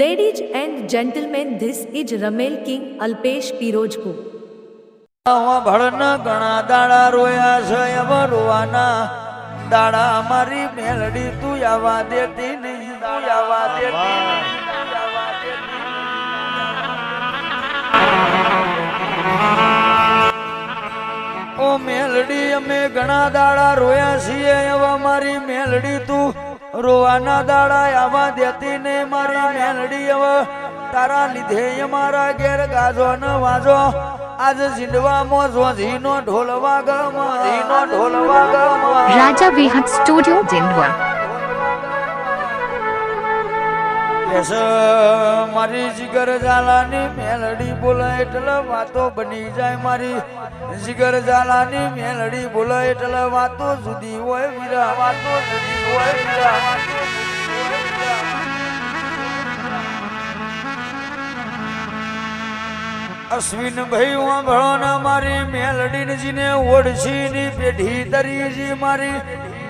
Ladies and this this રમેલ king Alpesh Pirojpur. ભળના ઘણા દાડા રોયા છે રોવાના દાડા અમારી મેલડી તું આવા દેતી નહીં, તું આવા દેતી. ઓ મેલડી, અમે ઘણા દાડા રોયા છીએ, એવા મારી મેલડી તું રોવાના દાડા આવા દેતી ને મારી મેલડી હવે તારા લીધે મારા ઘેર ગાજો ન વાજો. આજ જીંડવામાં ઝોઝીનો ઢોલ વાગમાં ઢોલ વાગમાં રાજા Vihat સ્ટુડિયો Dindwa. કેસ મારી જીગર ઝાલાની મેલડી બોલે, એટલે વાતો બની જાય મારી જીગર ઝાલાની મેલડી બોલે, એટલે વાતો જુદી હોય, વીરા, વાતો જુદી હોય, વીરા. અશ્વિન ભાઈ વાંભળો ને મારી મેલડીનજીને ઓળશીની પેઢી તરીજી મારી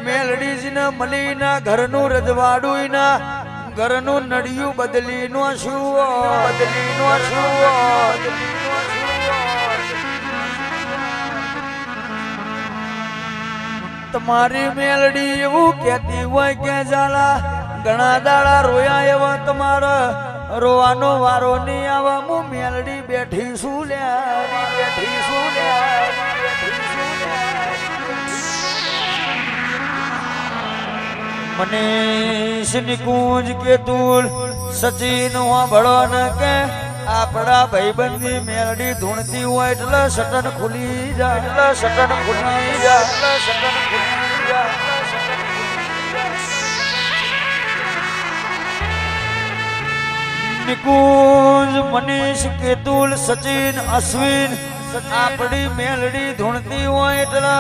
મેલડીજીને મલીના ઘરનું રજવાડું ના ઘરનું નડિયું બદલી નો શું બદલી નો શું તમારી મેલડી એવું કહેતી હોય કે, ઝાલા, ઘણા દાડા રોયા એવા તમારા. રોવાનો વારો નહીં આવા. હું મેલડી બેઠી શું લ્યા બેઠી શું લ્યા. મનીષ નિકુંજ કેતુલ સચિન વાંભળો ન કે આપણા ભાઈબંધી મેલડી ધૂણતી હોય એટલે સટન ખુલી જાય, એટલે સટન ખુલી જાય, એટલે સટન ખુલી જાય. નિકુંજ મનીષ કેતુલ સચિન અશ્વિન આપણી મેલડી ધૂણતી હોય એટલે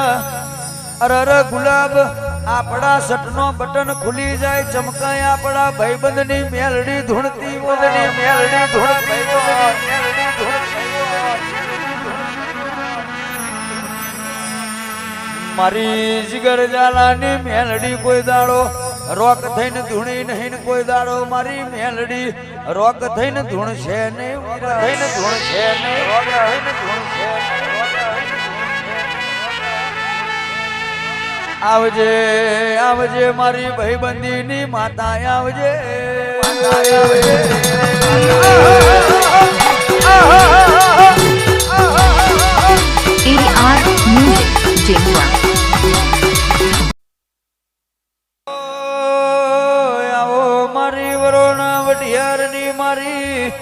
અરર ગુલાબ આપણા સટનો બટન ખુલી જાય, ચમકાય આપણા ભાઈબંધની મેલડી ધૂણતી, બંધની મેલડી ધૂણતી મારી જીગર જાલાની મેલડી કોઈ દાડો રોક થઈને ધૂણી નહીં ને કોઈ દાડો મારી મેલડી રોક થઈને ધૂણશે નહીં ને થઈને ધૂણશે ને રોક થઈને ધૂણશે નહીં. આવજે આવજે મારી ભાઈબંધીની માતા આવજે. આવો મારી વરોણા વઢિયારની મારી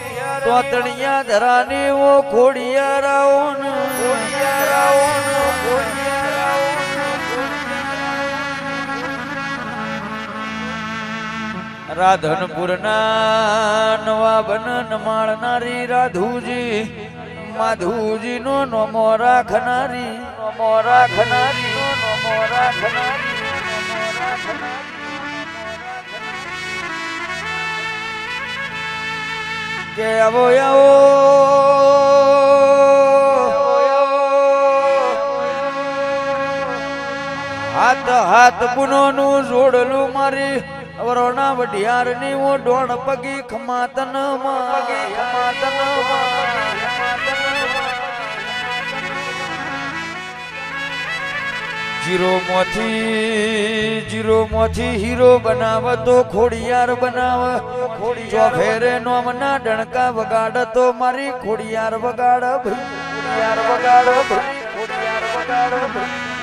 તોતણિયા ધરાની ઓ ખોડિયાર આવો રાધનપુરના નવા બનન માણનારી રાધુજી માધુજી નો નમો રાખનારી નમો રાખનારી નમો રાખનારી નમો કે આવો આવો, હાથ હાથ પુનો નું જોડલું મારી વરોણા વઢિયારની હું ડોણ પગી ખમાતન ખમાતન જીરો મોથી જીરો મોથી હીરો બનાવ તો ખોડિયાર બનાવ. ખોડિયાર ફેરે નોમના ડણકા વગાડ તો મારી ખોડિયાર વગાડ ખોડિયાર વગાડ ખોડિયાર વગાડ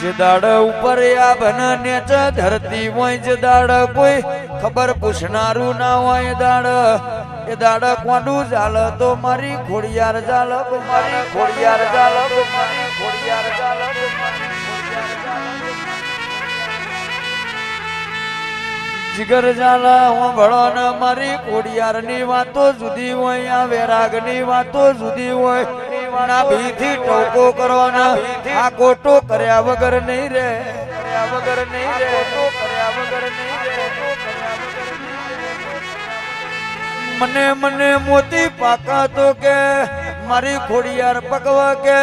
જે દાડ ઉપર આ બન નેચ ધરતી હોય જે દાડ કોઈ ખબર પૂછનારું ના હોય એ દાડ. એ દાડ કોંડું જાલ તો મારી ખોડિયાર જાલ મારી ખોડિયાર જાલ મારી ખોડિયાર જાલ મારી ખોડિયાર જાલ જીગર જાલા હું ભળો ને મારી કોડિયારની વાતો જુદી હોય, આ વેરાગની વાતો જુદી હોય. ના ભીથી ટોકો કરવાના. આ કોટો કર્યા વગર નહીં રે કર્યા વગર નહીં રે કોટો કર્યા વગર નહીં રે કોટો કર્યા વગર નહીં રે મને મને મોતી પાકા તો કે, મારી ખોડિયાર પકવા કે,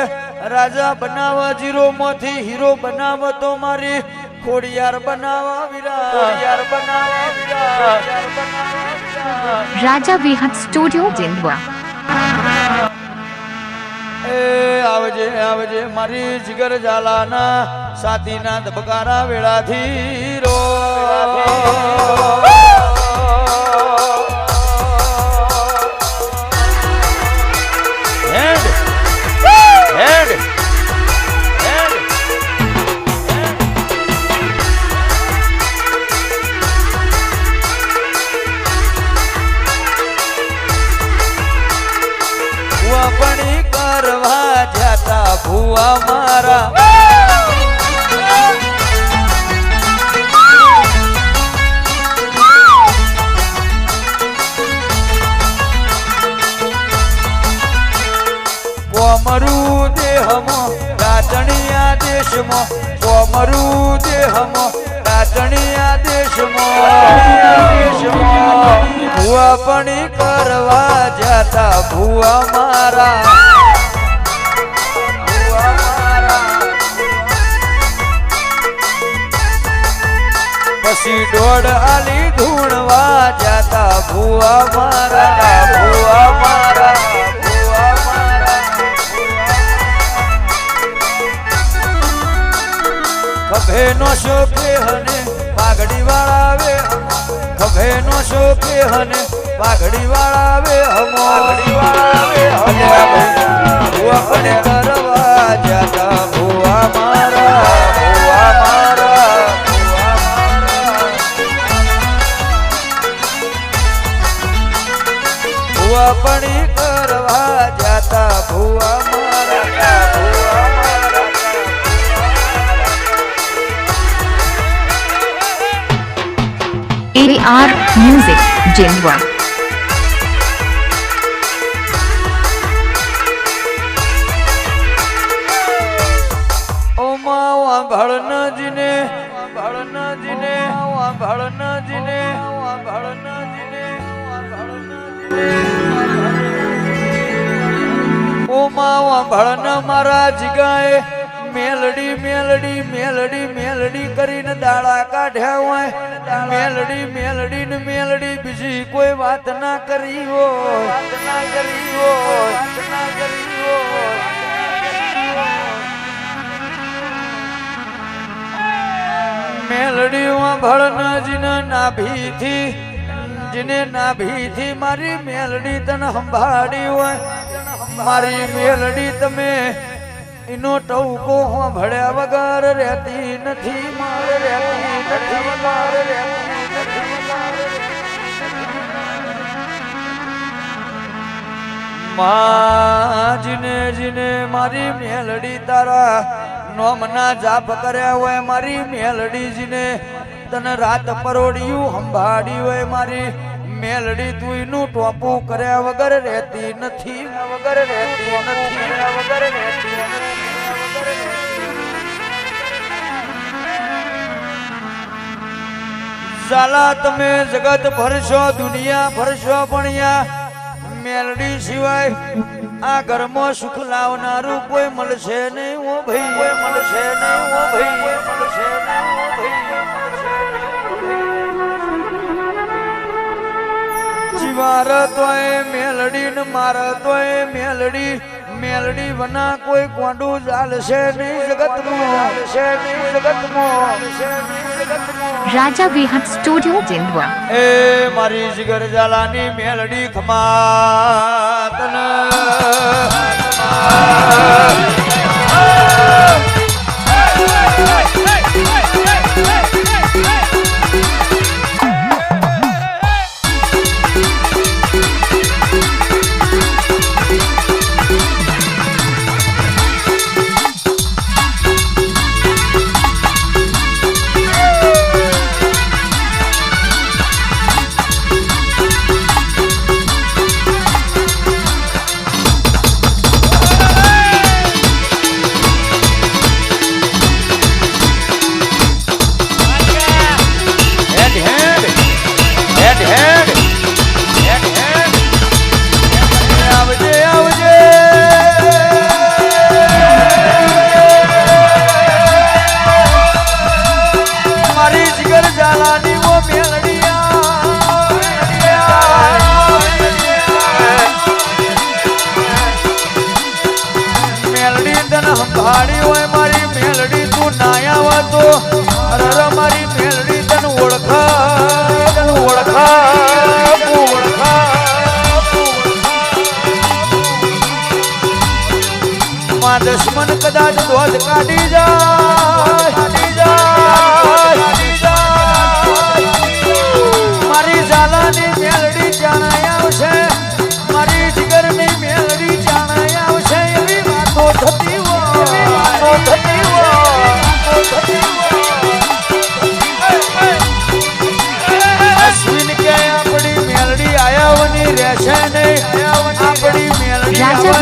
રાજા બનાવવા જીરો માંથી હીરો બનાવ તો મારી ખોડિયાર બનાવા વિરા. ખોડિયાર બનાવા વિરા. ખોડિયાર બનાવા વિરા. Raja આવજે આવજે મારી જીગર જાલાના સાતીના ધબકારા વેળાથી રો મારા. કોમરું દેહમાં રાચણિયા દેશમાં. કોમરું દેહમાં રાચણિયા દેશમાં. દેશમાં પણી કરવા જતા ભુવા મારા. પછી દોડ આલી ધૂણવા જાતા ભુવા મારા ભુવા મારા ખભે નો શોભે હને પાઘડી વાળા વે ખભે નો શોભે હને પાઘડી વાળા વે હમો. પાઘડી વાળા વે હમો. ભુવા પણ કરવા જાતા ભુવા મારા. AR Music Jindwa. ઓમા વાંભળ ન જીને વાંભળ ન જીને વાંભળ ન જીને વાંભળ ન જીને વાંભળ ન જીને ઓમા વાંભળ ન મારા જીગાએ મેલડી મેલડી મેલડી મેલડી કરીને દાડા કાઢ્યા હોય. મેલડી મેલડી ને મેલડી બીજી કોઈ વાત ના કરી હોય. ના કરી હોય ના કરી હોય મેલડીમાં ભળન જીને નાભીથી જીને નાભીથી મારી મેલડી તને સંભાળી હોય. મારી મેલડી તમે એનો ટવકો હું ભળ્યા વગર રહેતી નથી, માર રહેતી નથી, મારે રહેતી જીને મારી મેલડી તારા નોમના જાપ કર્યા હોય, મારી મેલડી જીને તને રાત પરોડિયું સંભાળી હોય મારી. મેલડી તું એનું ટોપું કર્યા વગર રહેતી નથી વગર રહેતી નથી વગર રહેતી ઝાલા તમે જગત ભરશો દુનિયા ભરશો ભણ્યા. મેલડી સિવાય આ ઘરમાં સુખ લાવનારું કોઈ મળશે નહીં ઓ ભાઈ. કોઈ મળશે નહીં ઓ ભાઈ. કોઈ મળશે નહીં જીવાર તોય મેલડી ને માર તોય મેલડી. મેલડી વના કોઈ કોંડું ચાલશે નહીં જગતમાં. ચાલશે નહીં જગતમાં. ચાલશે નહીં જગતમાં સ્ટુડિયો Jindwa. એ મારી જીગર જાલાની મેલડી ખમાતન. હાડી હોય મારી મેલડી, તું નાયા હોય તો. અરે મારી મેલડી, તને ઓળખા ઓળખા ઓળખા માં દુશ્મન કદાચ દોધ કાઢી જાય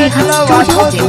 立刻去小姐